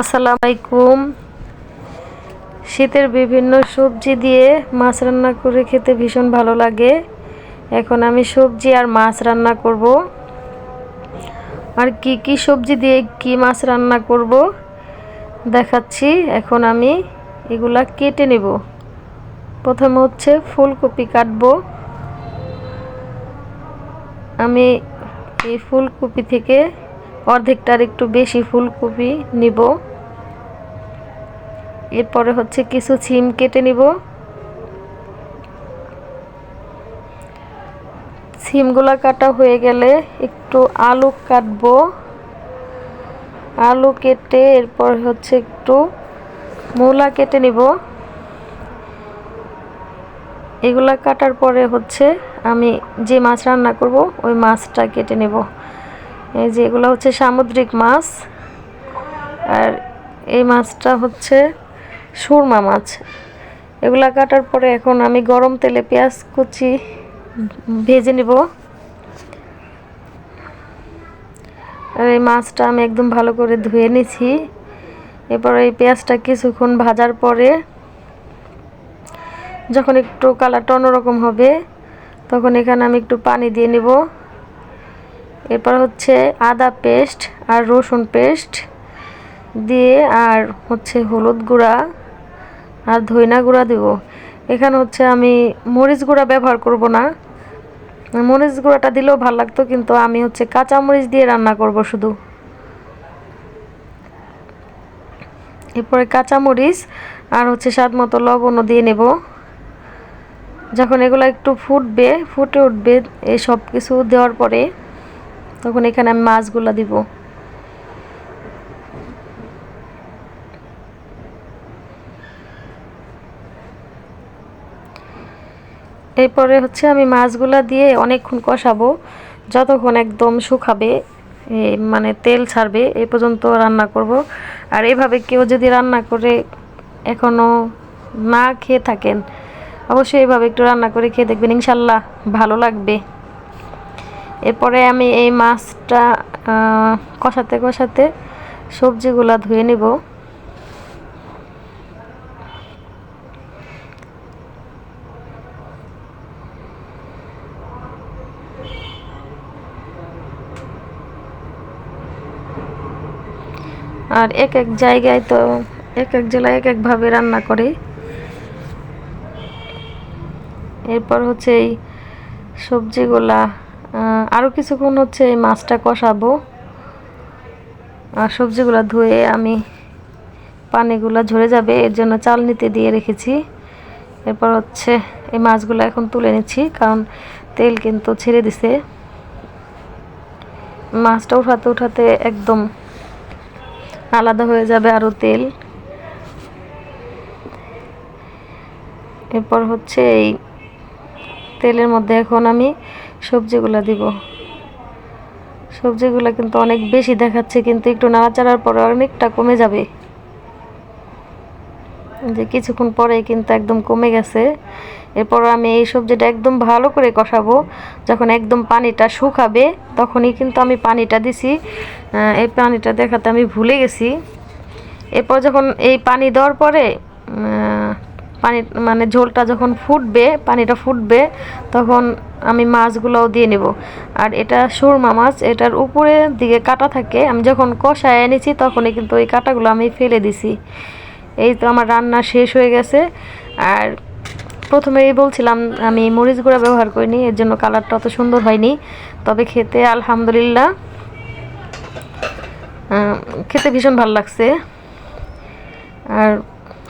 আসসালামু আলাইকুম। শীতের বিভিন্ন সবজি দিয়ে মাছ রান্না করে খেতে ভীষণ ভালো লাগে। এখন আমি সবজি আর মাছ রান্না করব। আর কি কি সবজি দিয়ে কি মাছ রান্না করব দেখাচ্ছি। এখন আমি এগুলা কেটে নেব। প্রথমে হচ্ছে ফুলকপি কাটবো। আমি এই ফুলকপি থেকে অর্ধেকটার একটু বেশি ফুলকপি নিব। এরপরে হচ্ছে কিছু সিম কেটে নিব। সিমগুলা কাটা হয়ে গেলে একটু আলু কাটবো। আলু কেটে এরপর হচ্ছে একটু মূলা কেটে নিব। এগুলা কাটার পরে হচ্ছে আমি যে মাছ রান্না করব, ওই মাছটা কেটে নেব। এই যে এগুলো হচ্ছে সামুদ্রিক মাছ। আর এই মাছটা হচ্ছে সুরমা মাছ। এগুলা কাটার পরে এখন আমি গরম তেলে পেঁয়াজ কুচি ভেজে নেব। আর এই মাছটা আমি একদম ভালো করে ধুয়ে নিছি। এরপর এই পেঁয়াজটা কিছুক্ষণ ভাজার পরে যখন একটু কালারটা অন্যরকম হবে, তখন এখানে আমি একটু পানি দিয়ে নেব। এরপর হচ্ছে আদা পেস্ট আর রসুন পেস্ট দিয়ে আর হচ্ছে হলুদ গুঁড়া আর ধইনা গুঁড়া দেব। এখানে হচ্ছে আমি মরিচ গুঁড়া ব্যবহার করব না। মরিচ গুঁড়াটা দিলেও ভালো লাগতো, কিন্তু আমি হচ্ছে কাঁচা মরিচ দিয়ে রান্না করব শুধু। এরপরে কাঁচা মরিচ আর হচ্ছে স্বাদ মতো লবণও দিয়ে নেব। যখন এগুলো একটু ফুটবে, ফুটে উঠবে এই সব কিছু দেওয়ার পরে তখন এখানে আমি মাছগুলো দিব। এরপরে হচ্ছে আমি মাছগুলা দিয়ে অনেকক্ষণ কষাবো। যতক্ষণ একদম শুকাবে মানে তেল ছাড়বে, এ পর্যন্ত রান্না করব। আর এভাবে কেউ যদি রান্না করে এখনও না খেয়ে থাকেন, অবশ্যই এভাবে একটু রান্না করে খেয়ে দেখবেন, ইনশাল্লাহ ভালো লাগবে। এরপরে আমি এই মাছটা কষাতে কষাতে সবজিগুলা ধুয়ে নিব। আর এক এক জায়গায় তো এক এক জেলায় এক একভাবে রান্না করে। এরপর হচ্ছে এই সবজিগুলা আরও কিছুক্ষণ হচ্ছে এই মাছটা কষাবো। আর সবজিগুলা ধুয়ে আমি পানিগুলো ঝরে যাবে, এর জন্য চাল নিতে দিয়ে রেখেছি। এরপর হচ্ছে এই মাছগুলো এখন তুলে নিচ্ছি, কারণ তেল কিন্তু ছেড়ে দিছে। মাছটা উঠাতে উঠাতে একদম আলাদা হয়ে যাবে আরও তেল। এরপর হচ্ছে এই তেলের মধ্যে এখন আমি সবজিগুলো দিব। সবজিগুলো কিন্তু অনেক বেশি দেখাচ্ছে, কিন্তু একটু নাড়াচাড়ার পরে অনেকটা কমে যাবে। যে কিছুক্ষণ পরে কিন্তু একদম কমে গেছে। এরপর আমি এই সবজিটা একদম ভালো করে কষাবো। যখন একদম পানিটা শুকাবে, তখনই কিন্তু আমি পানিটা দিছি। এই পানিটা দেখাতে আমি ভুলে গেছি। এরপর যখন এই পানি দেওয়ার পরে পানি মানে ঝোলটা যখন ফুটবে, পানিটা ফুটবে, তখন আমি মাছগুলোও দিয়ে নেব। আর এটা সুরমা মাছ, এটার উপরের দিকে কাটা থাকে। আমি যখন কষায় এনেছি, তখনই কিন্তু ওই কাটাগুলো আমি ফেলে দিছি। এই তো আমার রান্না শেষ হয়ে গেছে। আর প্রথমেই বলছিলাম, আমি মরিচ গুঁড়া ব্যবহার করিনি, এর জন্য কালারটা অত সুন্দর হয়নি। তবে খেতে আলহামদুলিল্লাহ খেতে ভীষণ ভালো লাগছে। আর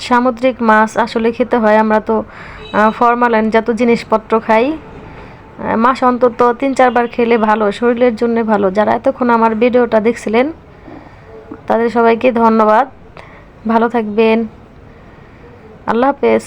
সামুদ্রিক মাছ আসলে খেতে হয়, আমরা তো ফরমালাইন যত জিনিসপত্র খাই। মাস অন্তত তিন চারবার খেলে ভালো, শরীরের জন্য ভালো। যারা এতক্ষণ আমার ভিডিওটা দেখছিলেন, তাদের সবাইকে ধন্যবাদ। ভালো থাকবেন। আল্লাহ হাফেজ।